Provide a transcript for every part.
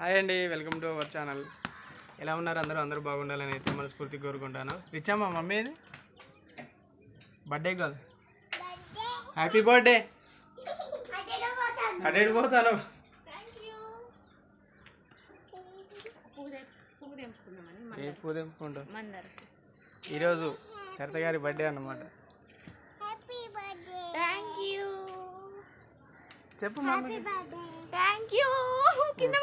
Hi అండి welcome to our channel. ఎలా ఉన్నారు అందరూ? అందరూ బాగుండాలని అయితే మనస్ఫూర్తిగా కోరుకుంటాను. రిచమ్మా మమ్మీ ఏది? Birthday girl happy birthday attend పోతాను. ఏ పూజ తెంపుకుంటావు? మందరికి ఈరోజు సరిత గారి బర్త్డే అన్నమాట. చెప్పు మమ్మీ. థ్యాంక్ యూ కింద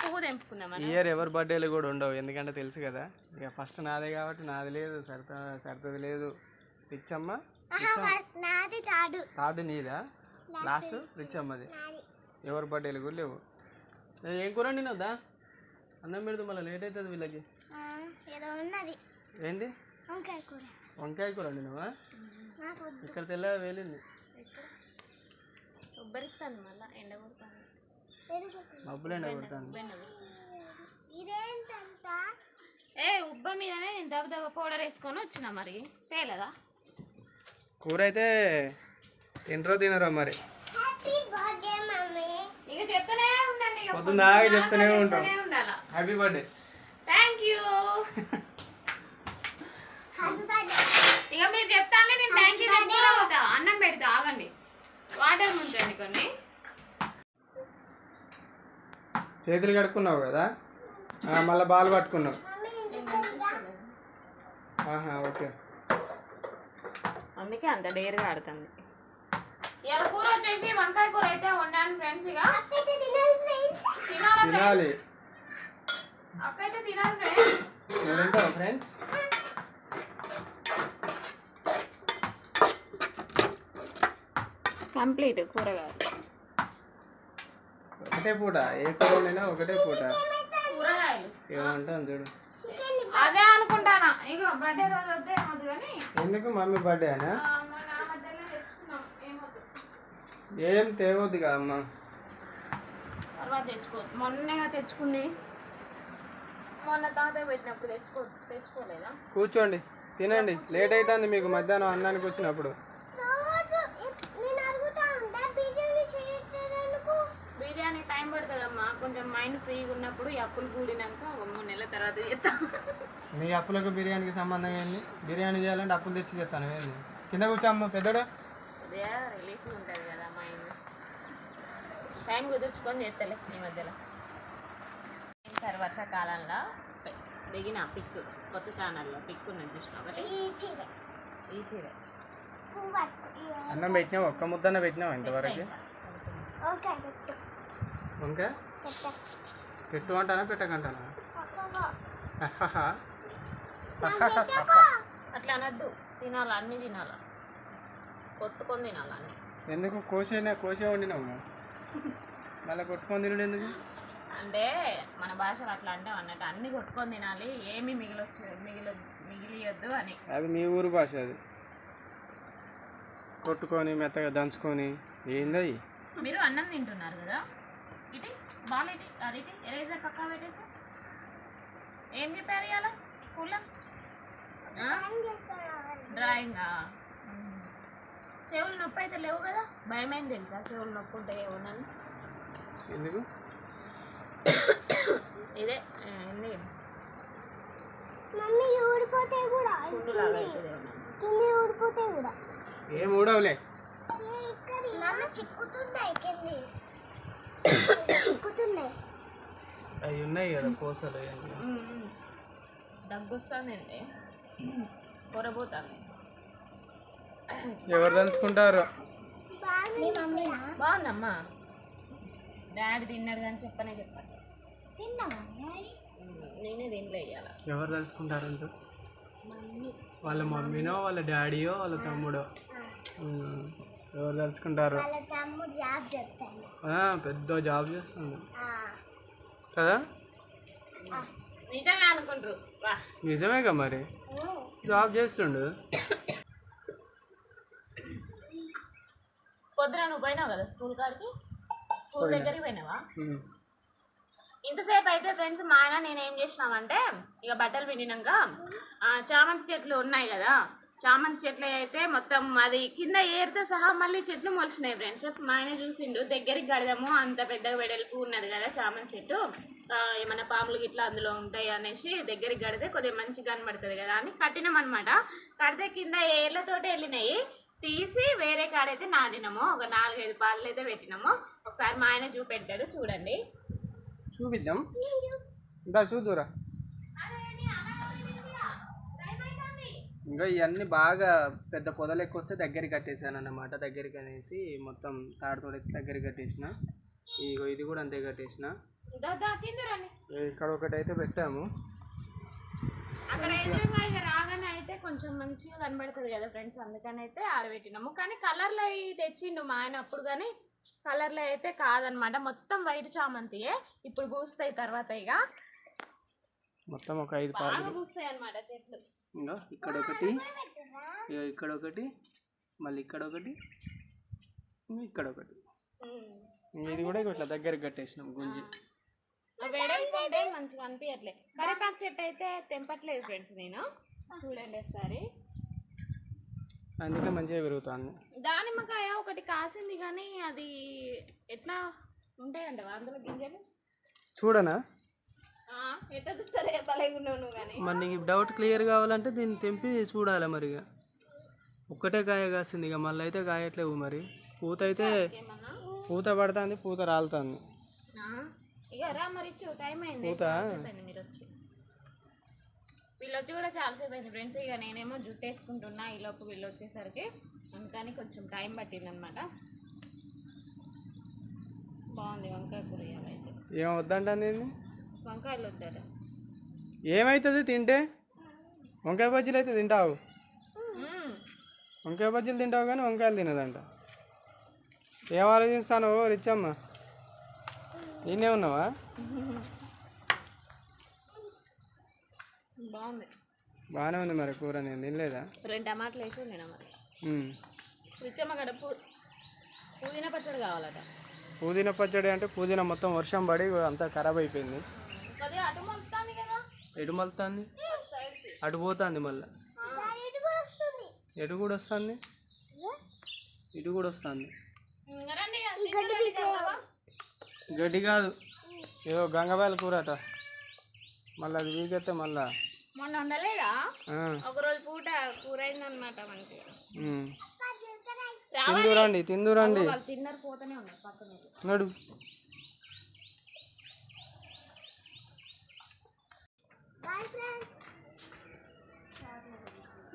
పువ్వు ఈ ఇయర్ ఎవరి బర్త్డేలు కూడా ఉండవు ఎందుకంటే తెలుసు కదా. ఇక ఫస్ట్ నాదే కాబట్టి నాది లేదు సరిత సరితది లేదు. రిచ్చమ్మ నాది తాడు. థర్డ్ నీదా? లాస్ట్ రిచ్చమ్మది ఎవరి బర్త్డేలు కూడా లేవు. ఏ, కూర తినొద్దా అన్నం పెడదు మళ్ళీ లేట్ అవుతుంది వీళ్ళకి. ఏదో ఉన్నది. ఏంటి వంకాయ కూర. వంకాయ కూర నాకు వద్దు. ఇక్కడ తెల్లగా వేలింది. ఉబ్బరిస్తాను మళ్ళీ ఎండ కొడతాను. మబ్బులు ఎండ కొడతాను. ఏ ఉబ్బ మీదనే నేను దెబ్బ దెబ్బ పౌడర్ వేసుకొని వచ్చిన మరి. పేలదా? కూర అయితే తినరో తినరో మరి? Happy birthday mummy. ఇక చెప్తూనే ఉండండి ఇక పొద్దున్న దాకా చెప్తూనే ఉంటాం. Happy birthday thank you happy birthday ఇక మీరు చెప్తా అంటే నేను థ్యాంక్ యూ చెప్తా అవుతా అన్నం పెడతా ఆగండి. వాటర్ ఉంచండి కొన్ని. చేతులు కడుక్కున్నావు కదా? మళ్ళీ బాల్ పట్టుకున్నావు. ఆహా ఓకే. అందుకే అంత డేర్గా ఆడుతుంది. ఇవాళ కూర వచ్చేసి వంకాయ కూర అయితే వండాను ఫ్రెండ్స్ ఇక. తినాలి ఫ్రెండ్స్. తినాలా తినాలి. అక్క అయితే తినాలి ఫ్రెండ్స్. ఫ్రెండ్స్? కంప్లీట్ కూరగాయలు. ఒకటే పూట ఏ కూర వండినా ఒకటే పూట. ఏమంటాను చూడు. అదే అనుకుంటానా. ఇక బర్త్డే రోజు వద్దే కానీ. ఎందుకు మమ్మీ బర్త్డే అనా? ఏం తేవద్దు కదమ్మా తర్వాత తెచ్చుకోవద్దు మొన్నగా తెచ్చుకుంది. మొన్న తాతయ్య పెట్టినప్పుడు తెచ్చుకో తెచ్చుకోలేదా? కూర్చోండి తినండి. లేట్ అవుతుంది మీకు మధ్యాహ్నం అన్నానికి వచ్చినప్పుడు. టైం పడుతుందమ్మా. కొంచెం మైండ్ ఫ్రీగా ఉన్నప్పుడు ఈ అప్పులు కూడినాక ఒక మూడు నెలల తర్వాత చేస్తాం నీ అప్పులకు బిర్యానీకి సంబంధం ఏంది? బిర్యానీ చేయాలంటే అప్పులు తెచ్చి చేస్తాను ఏంది? కింద కూర్చోమ్మ పెద్దడు. అదే రిలీఫ్ ఉంటుంది కదా మైండ్. టైం కుదుర్చుకొని చేస్తలే ఈ మధ్యలో. ఈసారి వర్షాకాలంలో? దిగిన పిక్ కొత్త ఛానల్లో పిక్ ఉన్నది చూసిన ఒకటి? ఈ చీర. అన్నం పెట్టినావు? ఒక్క ముద్దన్న పెట్టినావు ఇంతవరకు? వంకాయ పెట్టు ఇంకా పెట్ట అంటానా పెట్టకంటానా. అట్లా అనద్దు. తినాలి అన్ని తినాలి. కొట్టుకొని తినాలి అన్ని. ఎందుకు? కోసైనా కోసే వండినావు మళ్ళీ కొట్టుకొని తినడు ఎందుకు? అంటే మన భాషలో అట్లా అంటే అన్నట్టు. అన్ని కొట్టుకొని తినాలి ఏమి మిగిలొచ్చు మిగిలి మిగిలియొద్దు అని. అది మీ ఊరు భాష అది. కొట్టుకొని మెత్తగా దంచుకొని ఏందది? మీరు అన్నం తింటున్నారు కదా? ఇటు బాల్ ఇటు అది ఇటు ఎరేజర్ పక్కా పెట్టేసి. ఏం చెప్పారు ఇవాళ స్కూల్లో? డ్రాయింగ్? చెవులు నొప్పి అయితే లేవు కదా? భయమైంది తెలుసా చెవులు నొప్పి ఉంటాయి ఏమోనని ఎందుకు? ఇదే ఏంది? మమ్మీ ఊడిపోతే కూడా కింది. ఊడిపోతే కూడా. ఏం ఊడవులే? కింది? చిక్కుతున్నాయి. అవి ఉన్నాయి కదా కోసలు దగ్గు వస్తుందండి పొరబోతాను ఎవరు తలుచుకుంటారు? బాగుందమ్మా. డాడీ తిన్నాడు కానీ చెప్పనే డాడీ? నేనే తినలే ఇయ్యాల. ఎవరు తలుచుకుంటారంటూ? మమ్మీ. వాళ్ళ మమ్మీనో వాళ్ళ డాడీయో వాళ్ళ తమ్ముడో? ఎవరు తలుచుకుంటారు పెద్ద జాబ్ చేస్తుంది. ఆ, కదా. నిజమే అనుకుంటారు. నిజమేగా మరి? జాబ్ చేస్తుండు. పొద్దున నువ్వు పోయినావు కదా స్కూల్ కాడికి? స్కూల్ దగ్గరికి పోయినావా. ఇంతసేపు అయితే ఫ్రెండ్స్ మా ఆయన నేను ఏం చేసినామంటే ఇక బట్టలు పిండినాక ఆ, చామంతి చెట్లు ఉన్నాయి కదా చామంతి చెట్లు అయితే మొత్తం అది కింద ఏరుతో సహా మళ్ళీ చెట్లు మొలిచినాయి ఫ్రెండ్స్ మా ఆయన చూసిండు దగ్గరికి గడదాము అంత పెద్దగా వెడల్పు ఉన్నది కదా చామంతి చెట్టు. ఏమైనా పాములు గిట్లా అందులో ఉంటాయి అనేసి దగ్గరికి గడితే కొద్దిగా మంచిగా కనబడుతుంది కదా అని కట్టినాం అనమాట కడితే కింద ఏర్లతోటి వెళ్ళినాయి. తీసి వేరే కాడైతే నాటినాము. ఒక నాలుగైదు పాలు అయితే పెట్టినాము. ఒకసారి మా ఆయన చూపెడతాడు చూడండి. చూపిద్దాం. చూద్దురా. ఇంకా ఇవన్నీ బాగా పెద్ద పొదలు ఎక్కువ వస్తే దగ్గరికి కట్టేసాను అన్నమాట దగ్గరికి అనేసి మొత్తం తాడుతోటి దగ్గరికి కట్టేసిన. ఇగో ఇది కూడా అంతే కట్టేసిన. ఇక్కడ ఒకటి అయితే పెట్టాము అయితే కొంచెం మంచిగా కనబడుతుంది కదా ఫ్రెండ్స్ అందుకని అయితే ఆడబెట్టినాము కానీ కలర్లో అవి తెచ్చిండు మా ఆయన అప్పుడు కానీ కలర్లో అయితే కాదనమాట మొత్తం వైట్ చామంతియే ఇప్పుడు పూస్తాయి తర్వాత ఇక. మొత్తం ఒక ఐదు పూస్తాయి అనమాట చెట్లు. ఇంకా ఇక్కడ ఒకటి ఇక్కడ ఒకటి మళ్ళీ ఇక్కడ ఒకటి ఇంకా ఇక్కడ ఒకటి ఇది కూడా ఇట్లా దగ్గరికి కట్టేసినాం గుంజి. మంచిగా అనిపించట్లే కరివేపాకు చెట్టు అయితే తెంపట్లేదు ఫ్రెండ్స్ నేను. చూడండి ఒకసారి. అందుకే మంచిగా పెరుగుతుంది. దానిమ్మకాయ ఒకటి కాసింది కానీ అది ఎట్లా ఉంటాయంట అందులో గింజలు? చూడనా? ఎట్లా చూస్తారే భలేగా ఉన్నావు నువ్వు కానీ మరి నీకు డౌట్ క్లియర్ కావాలంటే దీన్ని తెంపి చూడాలి మరి ఇక. ఒక్కటే కాయ కాసింది ఇక మళ్ళీ అయితే కాయట్లేవు మరి. పూత అయితే పూత పడుతుంది పూత రాలుతుంది. ఇక రా మరి ఇచ్చు టైం అయింది. పూత? మీరు వచ్చి. వీళ్ళు వచ్చి కూడా చాలాసేపు అయింది ఫ్రెండ్స్ ఇక నేనేమో జుట్టు వేసుకుంటున్నా ఈ లోపు వీళ్ళు వచ్చేసరికి. అందుకని కొంచెం టైం పట్టింది అనమాట బాగుంది వంకాయ కూర ఇవాళ వద్దంట నేను వంకాయలు ఏమవుతుంది తింటే? వంకాయ బజ్జీలు అయితే తింటావు. వంకాయ బజ్జీలు తింటావు కానీ వంకాయలు తినదంట. ఏం ఆలోచిస్తాను రిచ్చమ్మ? ఈయనే ఉన్నావా? బాగుంది. బాగానే ఉంది మరి కూర నేను తినలేదా? రెండు టమాటాలు వేసి నేను మరి. రిచ్చమ్మ గడ పుదీనా పచ్చడి కావాలట. పుదీనా పచ్చడి అంటే పుదీనా మొత్తం వర్షం పడి అంతా ఖరాబ్ అయిపోయింది. ఎటు మలుతుంది అటు పోతుంది మళ్ళీ. ఎటు కూడా వస్తుంది. ఇటు కూడా వస్తుంది. గడ్డి కాదు. ఏదో గంగబాయల కూర అట. మళ్ళీ అది వీకెత్తే మళ్ళా. మొన్న ఉండలేదా ఒక రోజు పూట కూర అయిందనమాట. రావాలి. తిందురండి తిందురండి. వాళ్ళు తిన్నారు పోతూనే ఉన్నారు పక్కన.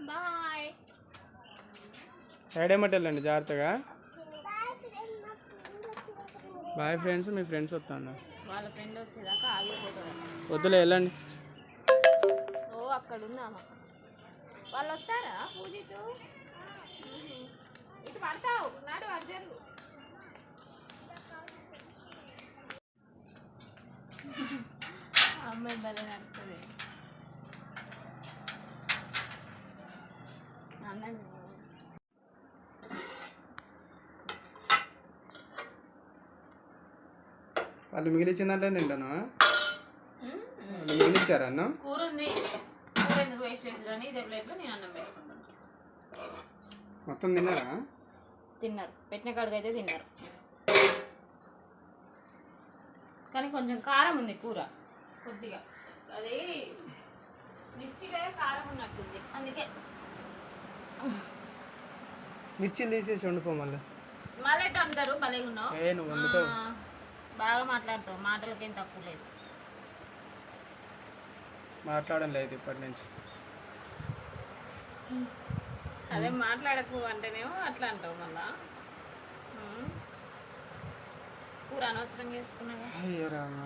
బాయ్ సైడ్ వెళ్ళండి జాగ్రత్తగా. బాయ్ ఫ్రెండ్స్ మీ ఫ్రెండ్స్ వస్తాను. వాళ్ళ ఫ్రెండ్ వచ్చేదాకా ఆగిపోతుంది వద్దులే వెళ్ళండి. ఓ అక్కడ వాళ్ళు వస్తారా? పూజితు? ఇటు పడతావు. నాడు అమ్మాయి నడుస్తుంది. వాళ్ళు మిగిలిచ్చిందంటే తింటాను? వాళ్ళు మిగిలిచ్చారా అన్న? కూర ఉంది కూర ఎందుకు వేస్ట్ చేసిరని ఇదే ప్లేట్లో నేను అన్నం పెట్టుకుంటాను. మొత్తం తిన్నారా? తిన్నారు. పెట్టిన కాడికి అయితే తిన్నారు. కానీ కొంచెం కారం ఉంది కూర. కొద్దిగా. అది మిర్చి కారం ఉన్నట్టుంది. అందుకే. మిర్చిలు తీసేసి వండుకో మళ్ళీ. మళ్ళీ అంటారు భలే ఉన్నావు? ఏ నువ్వు వండుతావు. బాగా మాట్లాడతావు. మాటలకేం తక్కువ లేదు. మాట్లాడడం లేదు ఇప్పటి నుంచి. అదే మాట్లాడకు అంటేనేమో అట్లా అంటావు మళ్ళా. కూర అనవసరం అయ్యో రామా.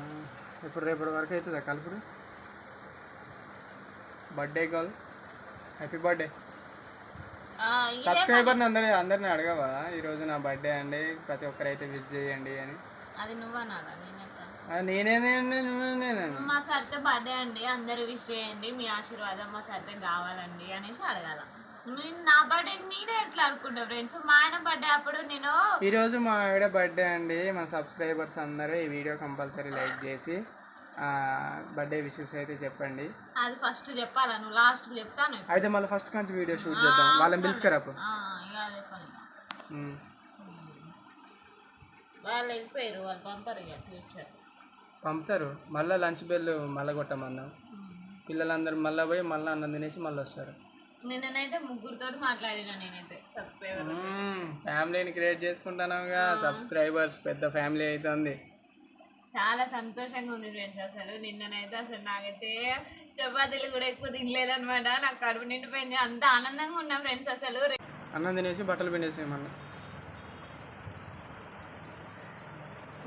ఇప్పుడు రేపటి వరకు అవుతుందా కలుపుడు? బర్త్డే కాల్ హ్యాపీ బర్త్డే సబ్స్క్రైబర్ని అందరి అందరిని అడగవా? ఈరోజు నా బర్త్డే అండి. ప్రతి ఒక్కరైతే విజ్ చేయండి అని. అది నువ్వనాలా నేనెత్తా ఆ, నేనేనే నేనే మా సరితే బర్త్డే అండి. అందరూ విష్ చేయండి. మీ ఆశీర్వాదం మా సరితే కావాలండి అనేసి అడగాల. నేను నా బర్త్డే నేనే ఎట్లా అనుకుంటా ఫ్రెండ్స్ మా ఆయన బర్త్డే అప్పుడు నేను ఈరోజు మా ఆవిడ బర్త్డే అండి. మా సబ్స్క్రైబర్స్ అందరూ ఈ వీడియో కంపల్సరీ లైక్ చేసి బర్త్డే విషెస్ అయితే చెప్పండి. అది ఫస్ట్ చెప్పాలా? నువ్వు లాస్ట్ చెప్తాను అయితే మళ్ళీ ఫస్ట్ కంచి వీడియో షూట్ చేద్దాం. వాళ్ళని అదే పని. వాళ్ళు వెళ్ళిపోయారు వాళ్ళు పంపరు ఇక ఫ్యూచర్ పంపుతారు. మళ్ళీ లంచ్ బెల్ మళ్ళీ కొట్టమన్నాం. పిల్లలందరూ మళ్ళీ పోయి మళ్ళీ అన్నం తినేసి మళ్ళీ వస్తారు. నిన్ననైతే ముగ్గురితో మాట్లాడినా నేనైతే సబ్స్క్రైబర్ ఫ్యామిలీని క్రియేట్ చేసుకుంటున్నావుగా. సబ్స్క్రైబర్స్ పెద్ద ఫ్యామిలీ అవుతుంది. చాలా సంతోషంగా ఉంది ఫ్రెండ్స్. అసలు నిన్ననైతే అసలు నాకైతే చపాతీలు కూడా ఎక్కువ తినలేదనమాట నాకు కడుపు నిండిపోయింది. అంత ఆనందంగా ఉన్నా ఫ్రెండ్స్ అసలు. అన్నం తినేసి బట్టలు పిండేసి మళ్ళీ.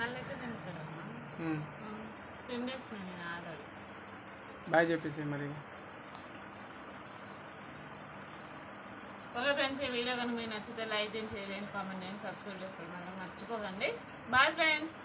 మళ్ళీ ఎక్కడ తింటారమ్మా తిండేసి నేను ఆల్రెడీ. బాయ్ చెప్పేసి మరి. ఓకే ఫ్రెండ్స్ ఈ వీడియో కనుక మీకు నచ్చితే లైక్ చేయండి షేర్ చేయండి కామెంట్ చేయండి సబ్స్క్రైబ్ చేసుకోండి మళ్ళీ మర్చిపోకండి. Bye friends.